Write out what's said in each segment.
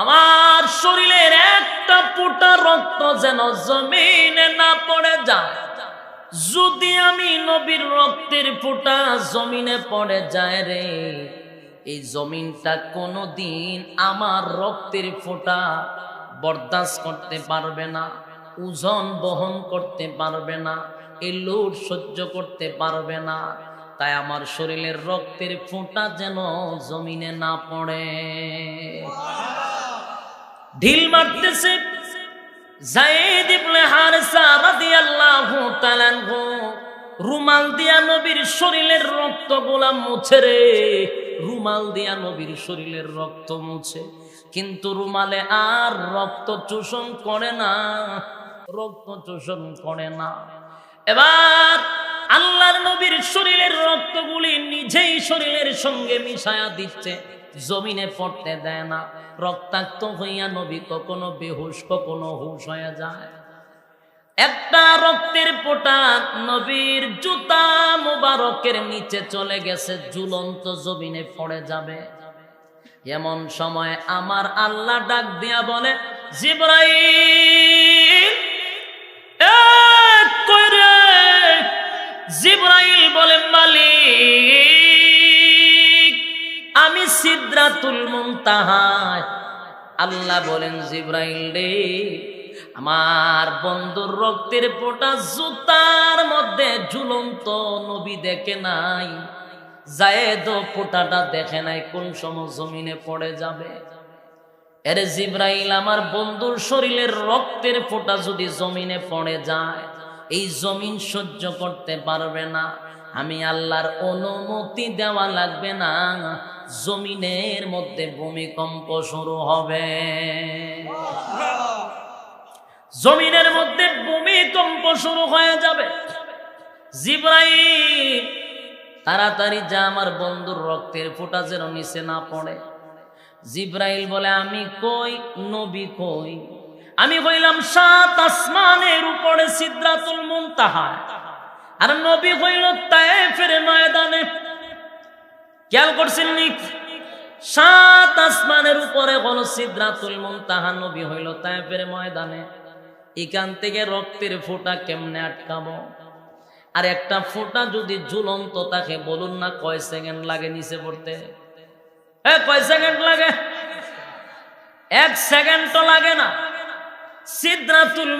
আমার শরীরের একটা ফোঁটা রক্ত যেন জমিনে না পড়ে যায়। যদি আমি নবীর রক্তের ফোঁটা জমিনে পড়ে যায় রে, এই জমিনটা কোনোদিন আমার রক্তের ফোঁটা বরদাস্ত করতে পারবে না, ওজন বহন করতে পারবে না এই লোড সহ্য করতে পারবে না। তাই আমার শরীরের রক্তের ফোঁটা যেন জমিনে না পড়ে। ঢিল মারতেছে। জায়েদ ইবনে হারিসা রাদিয়াল্লাহু তাআলা রুমাল দিয়া নবীর শরীরের রক্তগুলা মুছে রে। রুমাল দিয়া নবীর শরীরের রক্ত মুছে। কিন্তু রুমালে আর রক্ত চোষণ করে না। রক্ত চোষণ করে না। এবার আল্লাহর নবীর শরীরের রক্তগুলি নিজেই শরীরের সঙ্গে মিশায়া দিচ্ছে, জমিনে পড়তে দেয় না। রক্তাক্ত হইয়া নবী কখনো বেহুশ, কখনো হুশ হয়ে যায় একটা রক্তের পোটা নবীর জুতা মুবারকের নিচে চলে গেছে, ঝুলন্ত জমিনে পড়ে যাবে এমন সময় আমার আল্লাহ ডাক দিয়া বলে রে? জিব্রাইল বলে, মালিক আমি সিদ্রাতুল মুনতাহায় আল্লাহ বলেন, জিব্রাইল রে, আমার বন্ধুর রক্তের পোটা জুতার মধ্যে ঝুলন্ত নবী দেখে নাই, জায়েদ ফোটাটা দেখে নাই, কোন সময় জমিনে পড়ে যাবে। এর জিব্রাইল, আমার বন্ধুর শরীরের রক্তের ফোঁটা যদি জমিনে পড়ে যায়, এই জমিন সহ্য করতে পারবে না। আমি আল্লাহর অনুমতি দেওয়া লাগবে না। জমিনের মধ্যে ভূমিকম্প শুরু হবে। জমিনের মধ্যে ভূমিকম্প শুরু হয়ে যাবে। জিব্রাইল, তাড়াতাড়ি যা আমার বন্ধুর রক্তের ফোঁটা যেন নিচে না পড়ে। জিব্রাইল বলে, আমি কই? নবী কই? আমি হইলাম সাত আসমানের উপরে সিদ্রাতুল মুনতাহা। আর নবী হইল তায়েফের ময়দানে। খেয়াল করছেন নি? সাত আসমানের উপরে হলো সিদ্রাতুল মুনতাহা, নবী হইল তায়েফের ময়দানে। এখান থেকে রক্তের ফোঁটা কেমনে আটকাবো? আর একটা ফোঁটা যদি ঝুলন্ত তাকে বলুন না কয় সেকেন্ড লাগে নিচে পড়তে? কয় সেকেন্ড লাগে? এক সেকেন্ড তো লাগে না। সিদ্রাতুল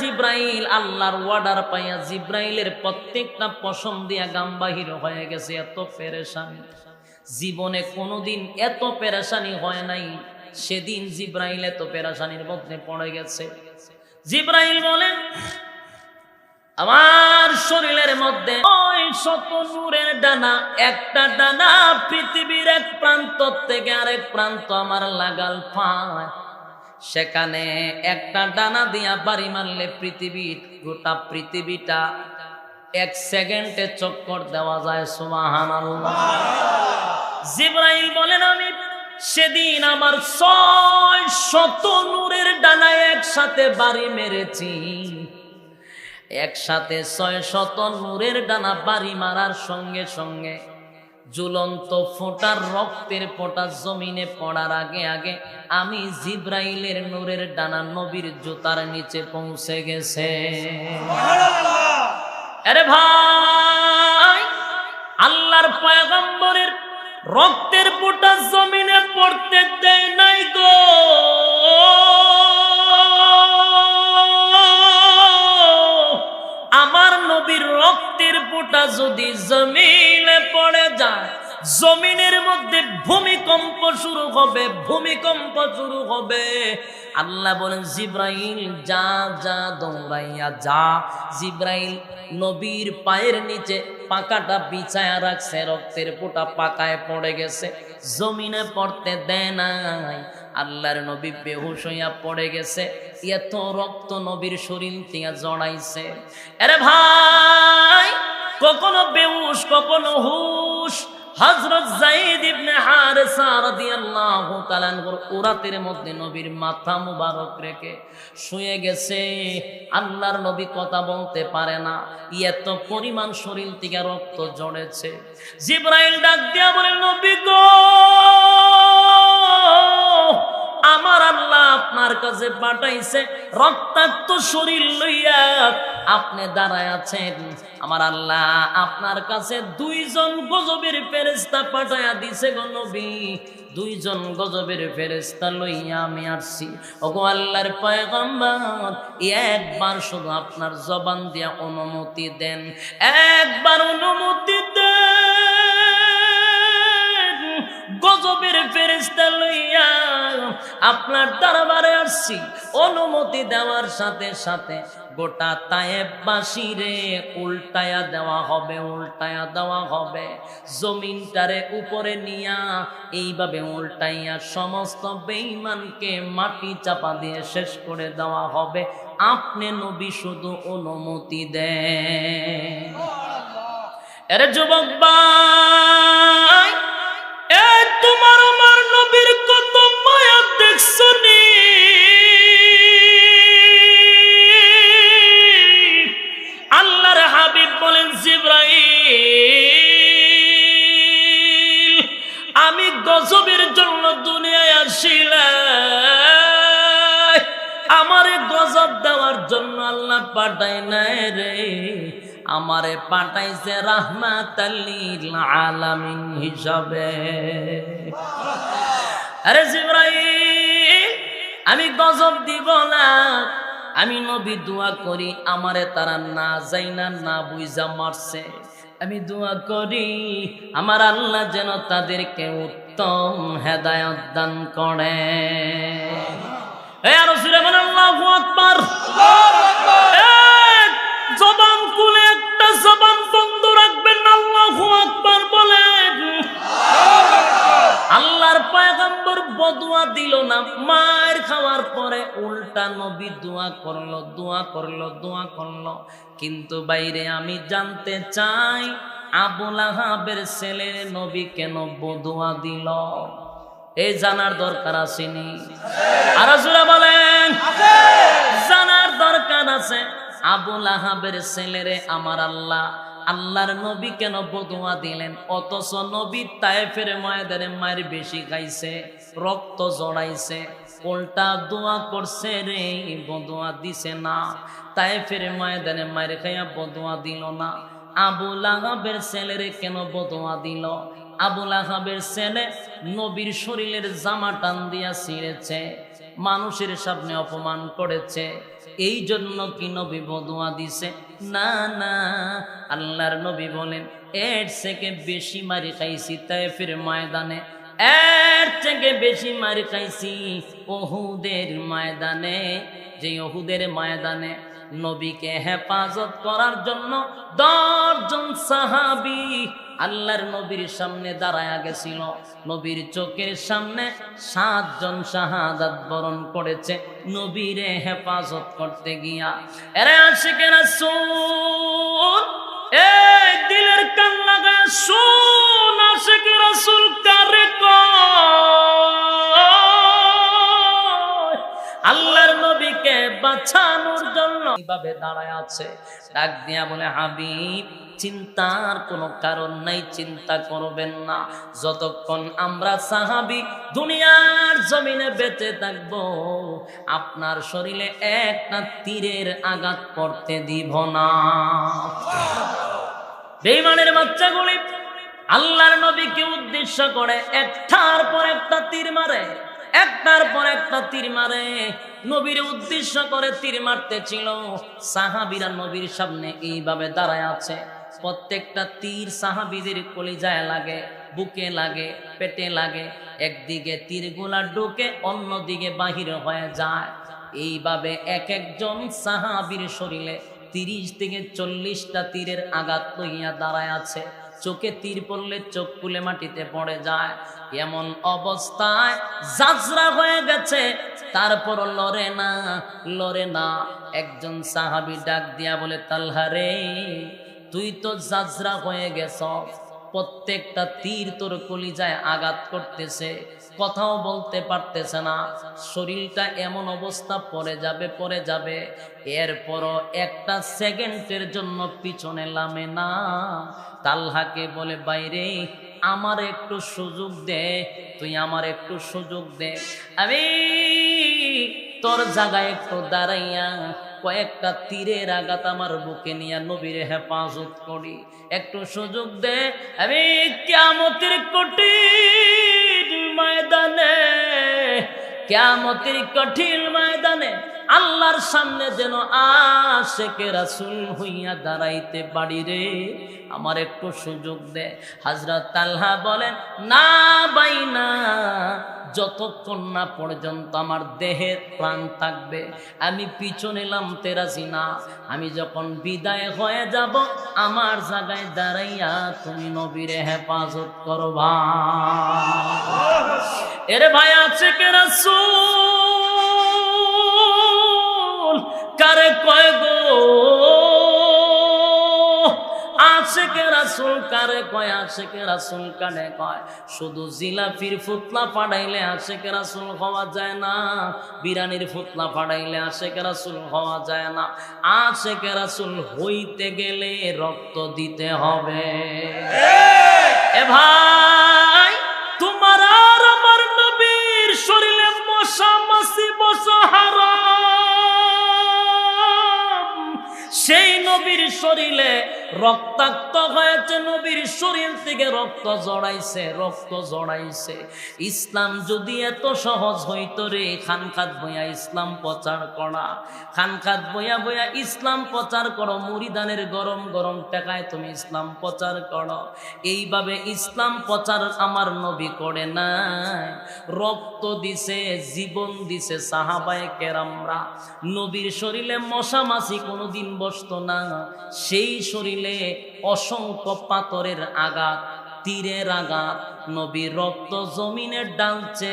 জিব্রাইল, আল্লাহর ওয়ার্ডার পাইয়া জিব্রাইলের প্রত্যেকটা পশম দিয়া হয়ে গেছে, এত পেরেশানি। জীবনে কোনোদিন এত পেরেশানি হয় নাই, সেদিন জিব্রাইল এত পেরেশানির মধ্যে পড়ে গেছে। জিব্রাইল বলেন আমার শরীরের মধ্যে ওই শত নূরের ডানা, একটা ডানা পৃথিবীর এক প্রান্ত থেকে আরেক প্রান্ত আমার লাগাল পায়। সেখানে একটা ডানা দিয়া বাড়ি মারলে পৃথিবীর, গোটা পৃথিবীটা এক সেকেন্ডে চক্কর দেওয়া যায় সুমাহান জিব্রাইল বলেন, আমি সেদিন আমার ছয় শত নূরের ডানায় একসাথে বাড়ি মেরেছি। একসাথে ছয় শত নূরের ডানা বাড়ি মারার সঙ্গে সঙ্গে ঝুলন্ত ফোঁটার রক্তের ফোঁটা জমিনে পড়ার আগে আগে আমি জিব্রাইলের নূরের ডানা নবীর জুতার নিচে পৌঁছে গেছে। আরে ভাই, আল্লাহর পয়গম্বরের রক্তের ফোঁটা জমিনে পড়তে দেয় নাই গো। আমার নবীর রক্তের ফোঁটা যদি জমিনে পড়ে যায়, জমিনের মধ্যে ভূমিকম্প শুরু হবে, ভূমিকম্প শুরু হবে। আল্লাহ বলেন, জিব্রাইল, যা যা দৌড়াইয়া যা। জিব্রাইল নবীর পায়ের নিচে পাকাটা বিছায়া রাখছে, রক্তের ফোঁটা পাকায় পড়ে গেছে। জমিনে পড়তে দেয় নাই। আল্লাহর নবী বেহুশ হইয়া পড়ে গেছে, এত রক্ত নবীর শরীর থেকে জড়াইছে। আরে ভাই, কখনো বেহুশ, কখনো হুশ, হযরত যায়েদ ইবনে হারেসা রাদিয়াল্লাহু তাআলা উরাতের মধ্যে নবীর মাথা মুবারক রেখে শুয়ে গেছে। আল্লাহর নবী কথা বলতে পারে না, এত পরিমাণ শরীর থেকে রক্ত জড়েছে জিব্রাইল ডাক দিয়া বলে, নবী গো! কাছে পাঠাইছে, রক্তাক্ত শরীর লইয়া আপনি দাঁড়ায় আছেন। আমার আল্লাহ আপনার কাছে দুইজন গজবের ফেরেস্তা পাঠাইয়া দিছে গো নবী। দুইজন গজবের ফেরেস্তা লইয়া আমি আসছি। ওগো আল্লাহর পয়গম্বর, একবার শুধু আপনার জবান দিয়া অনুমতি দেন। একবার অনুমতি গজবের ফেরেস্তা লইয়া আপনার দরবারে আসছি। অনুমতি দেওয়ার সাথে সাথে গোটা তায়েববাসীরে উল্টায়া দেওয়া হবে উল্টায়া দেওয়া হবে। জমিনটারে উপরে নিয়া এইভাবে উল্টাইয়া সমস্ত বেঈমানকে মাটি চাপা দিয়ে শেষ করে দেওয়া হবে। আপনি নবী শুধু অনুমতি দেন। এরে যুবক ভাই! এ তোমার আমার নবীর কত মায়া দেখছ নি আল্লাহর হাবিব বলেন, জিব্রাইল, আমি গজবের জন্য দুনিয়ায় আসিলাম আমারে গজব দেওয়ার জন্য আল্লাহ পাঠাই নাই রে। আমারে পাঠাইছে রাহমাত আলামিন হিসাবে। আরে জিব্রাইল আমি গজব দিব না। আমি নবী দোয়া করি আমারে তারা না যাই না না বুঝা মারছে। আমি দোয়া করি আমার আল্লাহ যেন তাদেরকে উত্তম হেদায়ত দান করে। আর আল্লাহু আকবার। এক জবান খুলে উল্টা নবী দোয়া করল দোয়া করল দোয়া করল। কিন্তু বাইরে আমি জানতে চাই আবুল আহাবের ছেলে নবী কেন বদুয়া দিল? এই জানার দরকার আসেনি। আর বলেন। জানার দরকার আছে। আবুল আহাবের ছেলেরে আমার আল্লাহ, আল্লাহর নবী কেন বদুয়া দিলেন? অথচ নবী তায়েফের ময়দানে মায়ের বেশি খাইছে, রক্ত জড়াইছে উল্টা দোয়া করছে রে, বদুয়া দিছে না। তায়েফের ময়দানে মায়ের খাইয়া বদুয়া দিল না। আবুল আহাবের ছেলেরে কেন বদুয়া দিল? আবুল আহাবের ছেলে নবীর শরীরের জামা টান দিয়া ছিঁড়েছে, মানুষের সামনে অপমান করেছে। এই জন্য কি নবী বদুয়া দিছে? না না, আল্লাহর নবী বলেন, এর থেকে বেশি মারি খাইছি তাইফের ময়দানে এর থেকে বেশি মারি খাইছি ওহুদের ময়দানে। যে ওহুদের ময়দানে নবীকে হেফাজত করার জন্য দশজন সাহাবি আল্লাহর নবীর সামনে দাঁড়ায়া গেছিল। নবীর চোখের সামনে সাতজন শাহাদাত বরণ করেছে নবীরে হেফাজত করতে গিয়া। এরা আসে কেনা শুন এই দিলের কান লাগা শুন বাঁচানোর জন্য কীভাবে দাঁড়ায় আছে। ডাক দিয়া বলে, হাবিব, চিন্তার কোনো কারণ নাই, চিন্তা করবেন না। যতক্ষণ আমরা সাহাবি, দুনিয়ার জমিনে বেঁচে থাকব, আপনার শরীরে একটা তীরের আঘাত করতে দিব না। বেইমানের বাচ্চাগুলি আল্লাহর নবীকে উদ্দেশ্য করে একটার পর একটা তীর মারে। একটার পর একটা তীর মারে। নবীর উদ্দেশ্য করে তীর মারতে ছিল। সাহাবিরা নবীর সামনে এইভাবে দাঁড়ায় আছে। প্রত্যেকটা তীর সাহাবিদের কলিজায় লাগে, বুকে লাগে, পেটে লাগে। একদিকে তীরগুলা ঢুকে, অন্যদিকে বাহির হয়ে যায়। এইভাবে এক একজন সাহাবির শরীরে তিরিশ থেকে চল্লিশটা তীরের আঘাত লইয়া দাঁড়ায় আছে। চোখে তীর পড়লে চোখ পুলে মাটিতে পড়ে যায়। এমন অবস্থায় জাজরা হয়ে গেছে, তারপর লড়ে না লড়ে না একজন সাহাবি ডাক দিয়া বলে তালহারে তুই তো জাজরা হয়ে গেছ প্রত্যেকটা তীর তোর কলিজায় আঘাত করতেছে, কথাও বলতে পারতেছে না। শরীরটা এমন অবস্থা পরে যাবে পরে যাবে। এরপরও একটা সেকেন্ডের জন্য পিছনে লামে না। তালহাকে বলে, বাইরে, আমার একটু সুযোগ দে, তুই আমার একটু সুযোগ দে। আমি তোর জায়গায় একটু দাঁড়াইয়া কয়েকটা তীরের আঘাত আমার বুকে নিয়ে নবীর হেফাজত করি। একটু সুযোগ দে, আমি কেমতির কঠিন ময়দানে কেমতির কঠিন ময়দানে আল্লাহর সামনে যেন আশেকে রাসুল হইয়া দাঁড়াইতে পারি রে। আমার একটু সুযোগ দে। হাজরত তাল্হা বলেন, না বাই না যতক্ষণ না পর্যন্ত আমার দেহের প্রাণ থাকবে, আমি পিছনে এলাম তেরাসিনা আমি যখন বিদায় হয়ে যাব, আমার জায়গায় দাঁড়াইয়া তুমি নবীরে হেফাজত করবা এরে ভাই, আছে কে রাসুল কারে কয়, আশেকে রাসুল কানে কয়। শুধু জিলাপির ফুতলা পাঠাইলে আশেকে রাসুল হওয়া যায় না, বিরানির ফুতলা পাঠাইলে আশেকে রাসুল হওয়া যায় না। আশেকে রাসুল হইতে গেলে রক্ত দিতে হবে। এ ভাই, তোমার আর আমার নবীর শরীরে মশা মাসি বসা হারাম। সেই নবীর শরীরে রক্তাক্ত হয়েছে নবীর শরীর থেকে রক্ত জড়াইছে রক্ত জড়াইছে। ইসলাম যদি এত সহজ হইতো রে খানখাত বইয়া ইসলাম প্রচার করা খানখাত বইয়া বইয়া ইসলাম প্রচার করো, মুরিদানের গরম গরম টাকায় তুমি ইসলাম প্রচার করো। এইভাবে ইসলাম প্রচার আমার নবী করে নাই। রক্ত দিছে, জীবন দিছে সাহাবায় কেরামরা। নবীর শরীরে মশা মাছি কোনোদিন বসতো না। সেই শরীরে অসংখ্য পাথরের আঘাত, তীরের আঘাত, নবীর রক্ত জমিনে ডালছে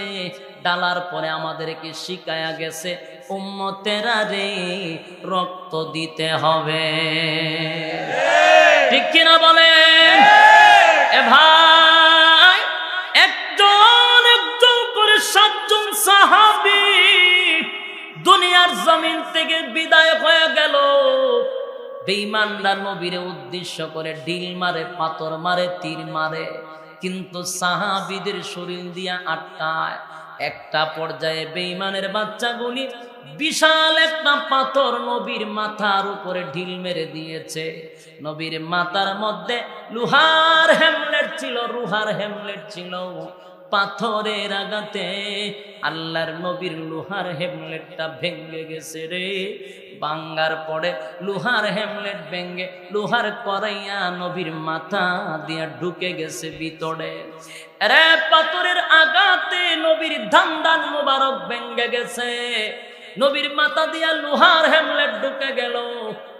ডালার পরে আমাদেরকে শিখায়া গেছে, উম্মতেরা রে, রক্ত দিতে হবে। ঠিক কিনা বলেন? এ ভাই, একজন একজন করে সাতজন সাহাবি দুনিয়ার জমিন থেকে বেঈমানরা নবীরে উদ্দেশ্য করে ডিল মারে, পাথর মারে, তীর মারে। কিন্তু সাহাবিদের শরীর দিয়া আটকায়। একটা পর্যায়ে বেঈমানের বাচ্চাগুলি বিশাল একটা পাথর নবীর মাথার উপরে ঢিল মেরে দিয়েছে। নবীর মাথার মধ্যে লোহার হ্যামলেট ছিল, রুহার হ্যামলেট ছিল। পাথরের আঘাতে আল্লাহর নবীর লোহার হেমলেটটা ভেঙে গেছে রে। বাঙ্গার পরে লোহার হেমলেট ভেঙ্গে লোহার করাইয়া নবীর মাথা দিয়া ঢুকে গেছে ভিতরে। রে পাথরের আগাতে নবীর ধান ধান মুবারক ভেঙ্গে গেছে। নবীর মাথা দিয়া লোহার হেমলেট ঢুকে গেল।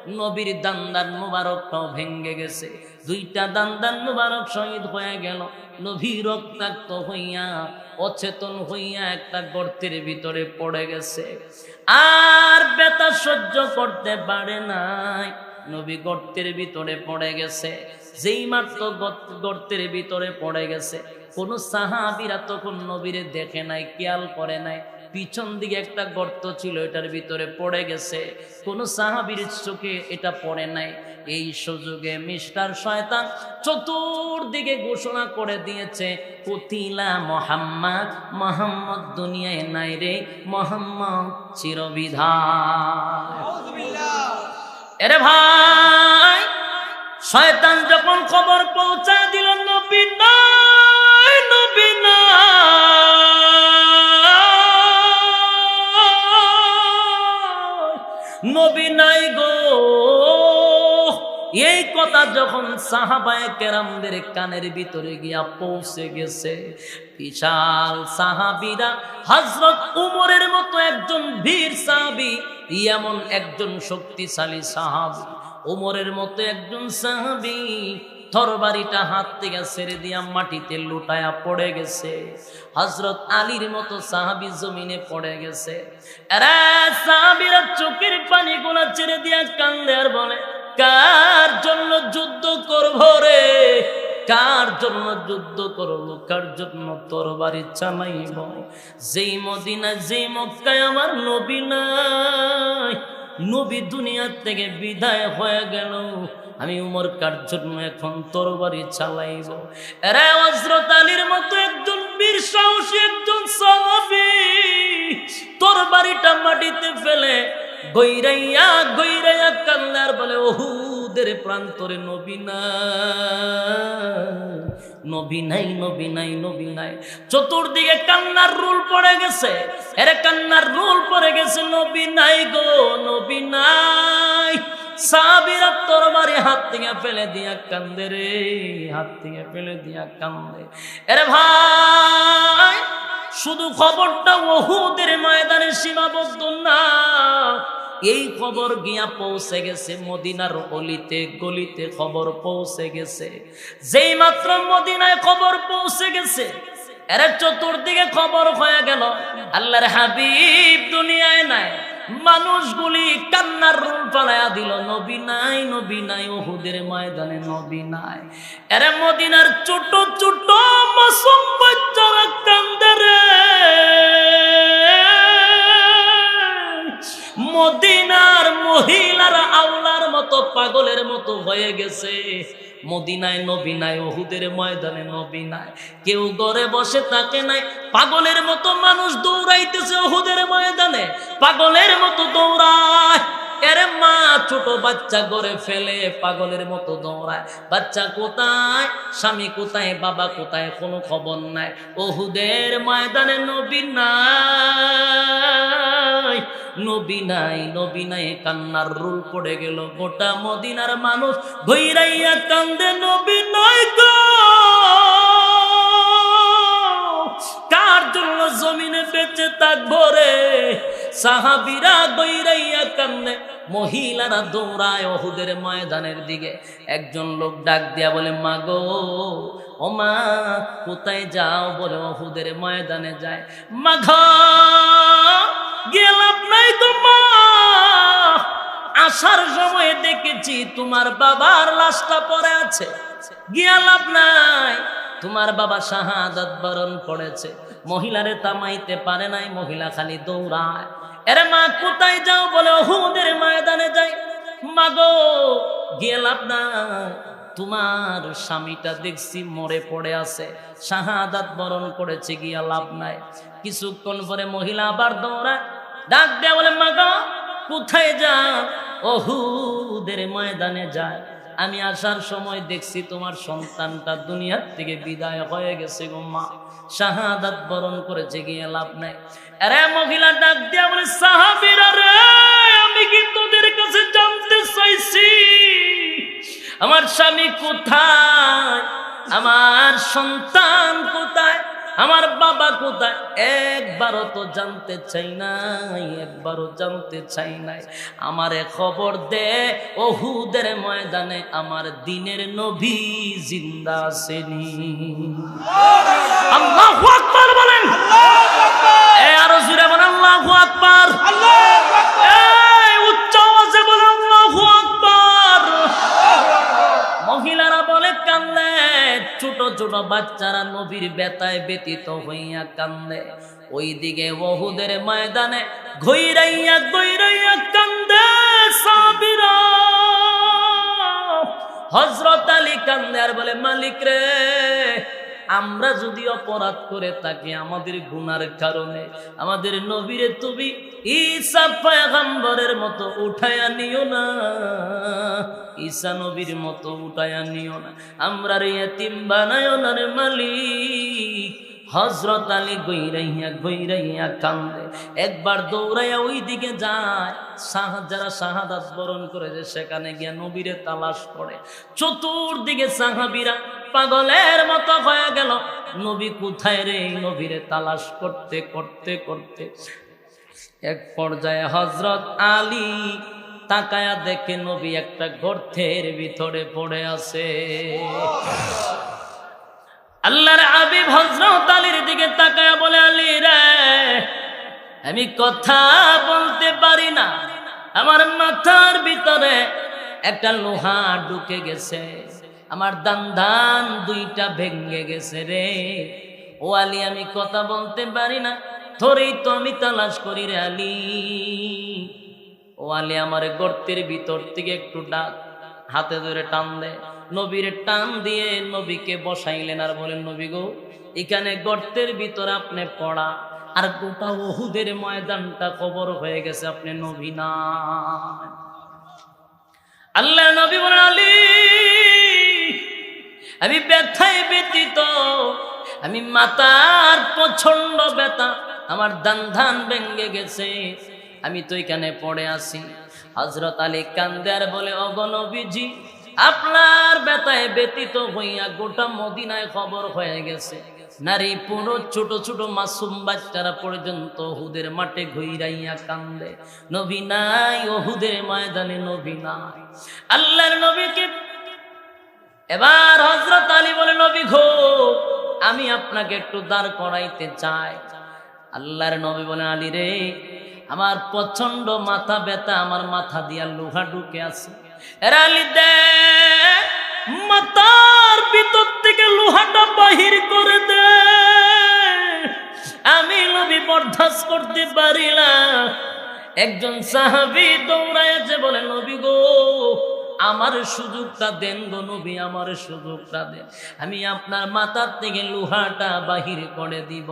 নবীর দান্দান মুবারকটাও ভেঙ্গে গেছে। দুইটা দান্দান মুবারক শহীদ হয়ে গেল। নবী রক্তাক্ত হইয়া, অচেতন হইয়া একটা গর্তের ভিতরে পড়ে গেছে। আর বেতা সহ্য করতে পারে নাই। নবী গর্তের ভিতরে পড়ে গেছে। যেই মাত্র গর্ত- গর্তের ভিতরে পড়ে গেছে। কোন সাহাবিরা তখন নবীরে দেখে নাই, খেয়াল করে নাই। পিছন দিকে একটা গর্ত ছিল, এটার ভিতরে পড়ে গেছে। কোন সাহাবির চোখে এটা পড়ে নাই। এই সুযোগে মিস্টার শয়তান চতুর্দিকে ঘোষণা করে দিয়েছে পুতিলা মোহাম্মদ মোহাম্মদ দুনিয়ায় নাই রে, মোহাম্মদ চিরবিধান এরে ভাই, শয়তান যখন খবর পৌঁছা দিল নবী নাই যখন সাহাবায়ে কেরামদের কানের ভিতরে গিয়া পৌঁছে গেছে, বিশাল সাহাবীরা হযরত উমরের মতো একজন বীর সাহাবী, এমন একজন শক্তিশালী সাহাবী, উমরের মতো একজন সাহাবী তরবারিটা হাত থেকে ছেড়ে দিয়া মাটিতে লুটায়া পড়ে গেছে। হজরত আলীর মতো সাহাবি জমিনে পড়ে গেছে। চোখের পানি গুলা ছেড়ে দিয়া কান্দে আর বলে কার জন্য যুদ্ধ করব রে? কার জন্য যুদ্ধ করব? কার জন্য তরবারি চালাইব? যেই মদিনা যেই মক্কায় আমার নবী নাই। নবী দুনিয়ার থেকে বিদায় হয়ে গেল। আমি উমর কার জন্য এখন তরবারি চালাইব? এরা হযরত আলীর মতো একজন বীর সাহসী, একজন সাহাবী। তরবারি তরবারিটা মাটিতে ফেলে গৈরাইয়া গৈরাইয়া কান্নার বলে, ওহুদের প্রান্তরে নবী নবী নাই নবী নাই নবী নাই। চতুর্দিকে কান্নার রুল পড়ে গেছে। এরে কান্নার রুল পড়ে গেছে, নবী নাই গো, নবী নাই। সাবিরা তরবারি হাত ফেলে দিয়া কান্দে রে, হাত ফেলে দিয়া কান্দে। এরে ভাই, শুধু খবরটা ওহুদের ময়দানে সীমাবদ্ধ না, এই খবর গিয়া পৌঁছে গেছে মদিনার অলিতে, গলিতে খবর পৌঁছে গেছে। যেই মাত্র মদিনায় খবর পৌঁছে গেছে, এর চতুর্দিকে খবর হয়ে গেল, আল্লাহর হাবিব দুনিয়ায় নাই। মানুষগুলি কান্নার রুল পালায়া দিল, নবী নাই নবী নাই ওহুদের ময়দানে নবী নাই। এরে মদিনার ছোট ছোট মাসুম বাচ্চারা কান্দে মদিনার মহিলারা আওলার মতো পাগলের মতো হয়ে গেছে। মদিনায় নবী নাই ওহুদের ময়দানে নবী নাই কেউ ঘরে বসে তাকে নাই। পাগলের মতো মানুষ দৌড়াইতেছে ওহুদের ময়দানে। পাগলের মতো দৌড়ায়। এরে মা ছোট বাচ্চা করে ফেলে, পাগলের মতো দৌড়ায়। বাচ্চা কোথায়? স্বামী কোথায়? বাবা কোথায়? কোনো খবর নাই। ওহুদের ময়দানে নবী নাই। নবী নাই নবী নাই, কান্নার রুল পড়ে গেল। গোটা মদিনার মানুষ ভৈরাইয়া কান্দে, নবী নাই গো! কার জন্য জমিনে বেঁচে থাকব রে? সাহাবিরা গৈরাইয়া কান্দে। মহিলারা দৌড়ায় অহুদের ময়দানের দিকে। একজন লোক ডাক দিয়া বলে মা গো ও মা, কোথায় যাও? বলে অহুদের ময়দানে যায়। মাঘা, গেলাম নাই তো আসার সময় দেখেছি তোমার বাবার লাশটা পড়ে আছে। গিয়া লাভ নাই। তোমার বাবা শাহাদাত বরণ করেছে। মহিলারে তামাইতে পারে নাই, মহিলা খালি দৌড়ায়। এরে মা, কোথায় যাও বলে ওহুদের ময়দানে যাই? মা গো গিয়ে লাভ নাই। তোমার স্বামীটা দেখছি মরে পড়ে আছে। শাহাদাত বরণ করেছে, গিয়া লাভ নাই। কিছুক্ষণ পরে মহিলা আবার দৌড়ায়। ডাক দেয়া বলে মা গো কোথায় যা ওহুদের ময়দানে যায়। আমি আসার সময় দেখছি তোমার সন্তানটা দুনিয়ার থেকে বিদায় হয়ে গেছে গো মা। শাহাদাত বরণ করেছে, গিয়ে লাভ নাই। আরে মহিলা ডাক দিয়া বলে, সাহাবিরা রে, আমি কি তোদের কাছে জানতে চাইছি? আমার স্বামী কোথায়? আমার সন্তান কোথায়? আমার বাবা কোথায়? একবারও তো জানতে চাই নাই একবারও জানতে চাই নাই। আমারে খবর দে ওহুদের ময়দানে আমার দিনের নবী জিন্দা আসেনি। আল্লাহু আকবার বলেন। এ আরও জুড়ে বলেন আল্লাহু আকবার। এই ছোট বাচ্চারা নবীর বেতায় ব্যতীত হইয়া কান্দে। ওইদিকে ওহুদের ময়দানে ঘইরাইয়া গইরাইয়া কান্দে হজরত আলী কান্দে আর বলে, মালিক রে আমরা যদি অপরাধ করে থাকি আমাদের গুনার কারণে, আমাদের নবীরে তুমি ঈসা পয়গম্বরের মতো উঠায়া নিও না। ঈসা নবীর মতো উঠায়া নিও না। আমরা রে বানায়ও না রে মালিক হজরত আলী গৈরাইয়া গৈরাইয়া কান্দে। একবার দৌড়াইয়া ওই দিকে যায়। শাহ যারা শাহাদাত বরণ করেছে সেখানে গিয়া নবীরে তালাশ করে। চতুর্দিকে সাহাবিরা পাগলের মতো হয়ে গেল। নবী কোথায় রে? নবীরে তালাশ করতে করতে করতে। এক পর্যায়ে হজরত আলী তাকায়া দেখে নবী একটা গর্তের ভিতরে পড়ে আছে। আল্লাহর আবিব হজরত আলীর দিকে তাকায়া বলে, আলী রে, আমি কথা বলতে পারি না। আমার মাথার ভিতরে একটা লোহা ঢুকে গেছে। আমার দান ধান দুইটা ভেঙে গেছে রে। ও আলী, আমি কথা বলতে পারি না। ধরেই তো আমি তালাশ করি রে আলী। ও আলী, আমার গর্তের ভিতর থেকে একটু ডাক, হাতে ধরে টান দে। নবীর টান দিয়ে নবীকে বসাইলেন আর বলেন, নবী গো, এখানে গর্তের ভিতরে আপনি পড়া আর গোটা ওহুদের ময়দানটা কবর হয়ে গেছে, আপনি নবী না। আল্লাহ নবী বলেন, আলী, আমি ব্যথায় ব্যতীত আমি মাতার প্রচণ্ড ব্যথা, আমার দান ধান ভেঙ্গে গেছে, আমি তো এখানে পড়ে আসি হজরত আলী কান্দার বলে অগণবিজি আপনার ব্যথায় ব্যতীত হইয়া গোটা মদিনায় খবর হয়ে গেছে। নারী পুরো ছোট ছোট মাসুম বাচ্চারা পর্যন্ত হুদের মাঠে ঘুরাইয়া কান্দে। নবী নাই, ওহুদের ময়দানে নবী নাই। আল্লাহর নবীকে এবার হজরত আলী বলে, নবী ঘো আমি আপনাকে একটু দাঁড় করাইতে চাই। আল্লাহর নবী বলে, আলী রে, আমার প্রচণ্ড মাথা ব্যথা, আমার মাথা দিয়া লোহা ঢুকে আছে। এরা আলী দে মাথার ভিতর থেকে লোহাটা বাহির করে দে। আমি নবী বরদাস্ত করতে পারি একজন সাহাবি দৌড়াইছে বলে, নবী গো আমার সুযোগটা দেন গো নবী, আমার সুযোগটা দেন। আমি আপনার মাথার থেকে লোহাটা বাহির করে দিব।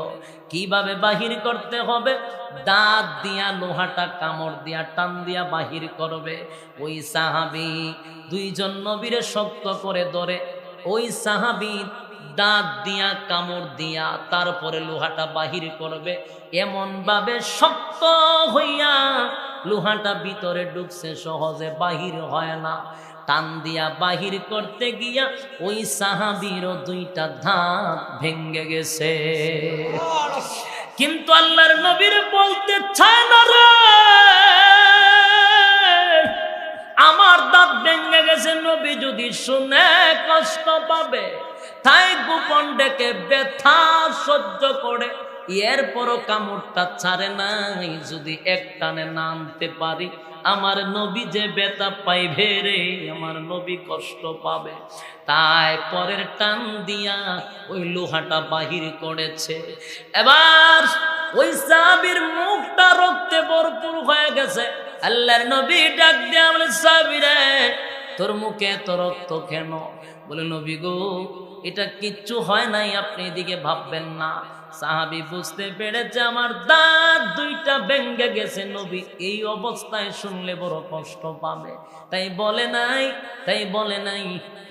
কীভাবে বাহির করতে হবে? দাঁত দিয়া লোহাটা, কামড় দিয়া, টান দিয়া বাহির করবে। ওই সাহাবি দুইজন নবীরে শক্ত করে ধরে, ওই সাহাবি দাঁত দিয়া, কামড় দিয়া, তারপরে লোহাটা বাহির করবে। এমন ভাবে শক্ত হইয়া লোহাটা ভিতরে ঢুকছে, সহজে বাহির হয় না। টান দিয়া বাহির করতে গিয়া ওই সাহাবিরও দুইটা দাঁত ভেঙ্গে গেছে। কিন্তু আল্লাহর নবীর বলতে চায় না রে, আমার দাঁত ভেঙে গেছে, নবী যদি শুনে কষ্ট পাবে, তাই গোপন ডেকে ব্যথা সহ্য করে। এরপরও কামড়টা ছাড়ে নাই, যদি এক টানে নামতে পারি, আমার নবী যে বেতা পাইবে রে, আমার নবী কষ্ট পাবে। তাই পরের টান দিয়া ওই লোহাটা বাহির করেছে। এবার ওই সাবির মুখটা রক্তে ভরপুর হয়ে গেছে। আল্লাহর নবী ডাক দিয়া বলে সাবিরে তোর মুখে এত রক্ত কেন? বলে, নবী গো, এটা কিচ্ছু হয় নাই, আপনি এদিকে ভাববেন না। সাহাবি বুঝতে পেরেছে আমার দাঁত দুইটা ভেঙ্গে গেছে। নবী এই অবস্থায় শুনলে বড় কষ্ট পাবে। তাই বলে নাই, তাই বলে নাই,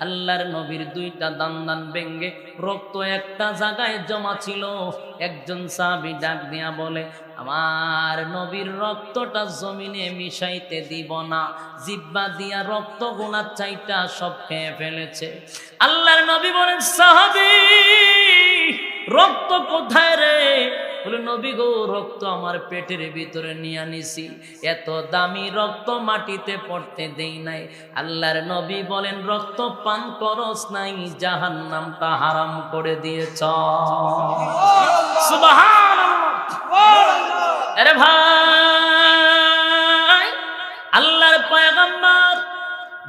আল্লাহর নবীর দুইটা দান দান ভেঙ্গে রক্ত একটা জায়গায় জমা ছিল। একজন সাহাবি ডাক দিয়া বলে, আমার নবীর রক্তটা জমিনে মিশাইতে দিব না। জিব্বা দিয়া রক্ত গোনার চাইটা সব খেয়ে ফেলেছে। আল্লাহর নবী বলেন, সাহাবি রক্ত কোথায় রে? বলে, নবী গো, রক্ত আমার পেটের ভিতরে নিয়ে নিছি এত দামি রক্ত মাটিতে পড়তে দেই নাই। আল্লাহর নবী বলেন, রক্ত পান করস নাই জাহান নামটা হারাম করে দিয়েছ। আরে ভাই, আল্লাহর পয়গম্বর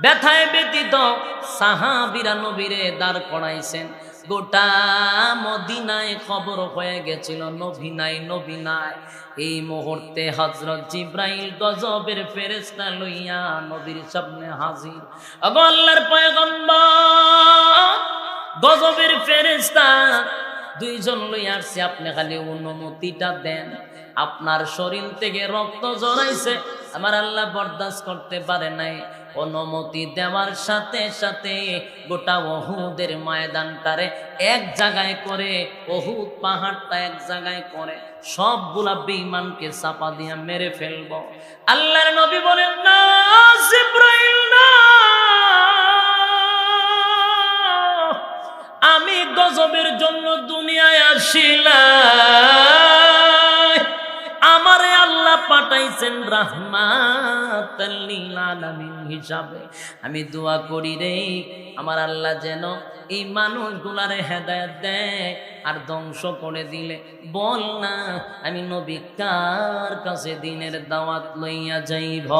ব্যথায় ব্যতীত সাহাবিরা নবীরে দাঁড় করাইছেন। গোটা মদিনায় খবর হয়ে গেছিল, নবী নাই এই মুহূর্তে হজরত জিব্রাইল গজবের ফেরেস্তা লইয়া নবীর সামনে হাজির। আল্লাহর পয়গম্বর, গজবের ফেরেস্তা দুইজন লইয়া আসছে। আপনি খালি অনুমতিটা দেন। আপনার শরীর থেকে রক্ত জড়াইছে। আমার আল্লাহ বরদাস্ত করতে পারে নাই। অনুমতি দেওয়ার সাথে সাথে গোটা অহুদের ময়দানটারে এক জায়গায় করে অহুদ পাহাড়টা এক জায়গায় করে, সবগুলা বেঈমানকে চাপা দিয়া মেরে ফেলব। আল্লাহর নবী বলেন, না না। আমি গজবের জন্য দুনিয়ায় আসিলাম। আমারে আল্লাহ পাঠাইছেন রাহমাত আলামিন হিসাবে। আমি দোয়া করি রে, আমার আল্লাহ যেন এই মানুষগুলারে হেদায়ত দেয় আর ধ্বংস করে দিলে। বল না, আমি নবী কার কাছে দিনের দাওয়াত লইয়া যাইব?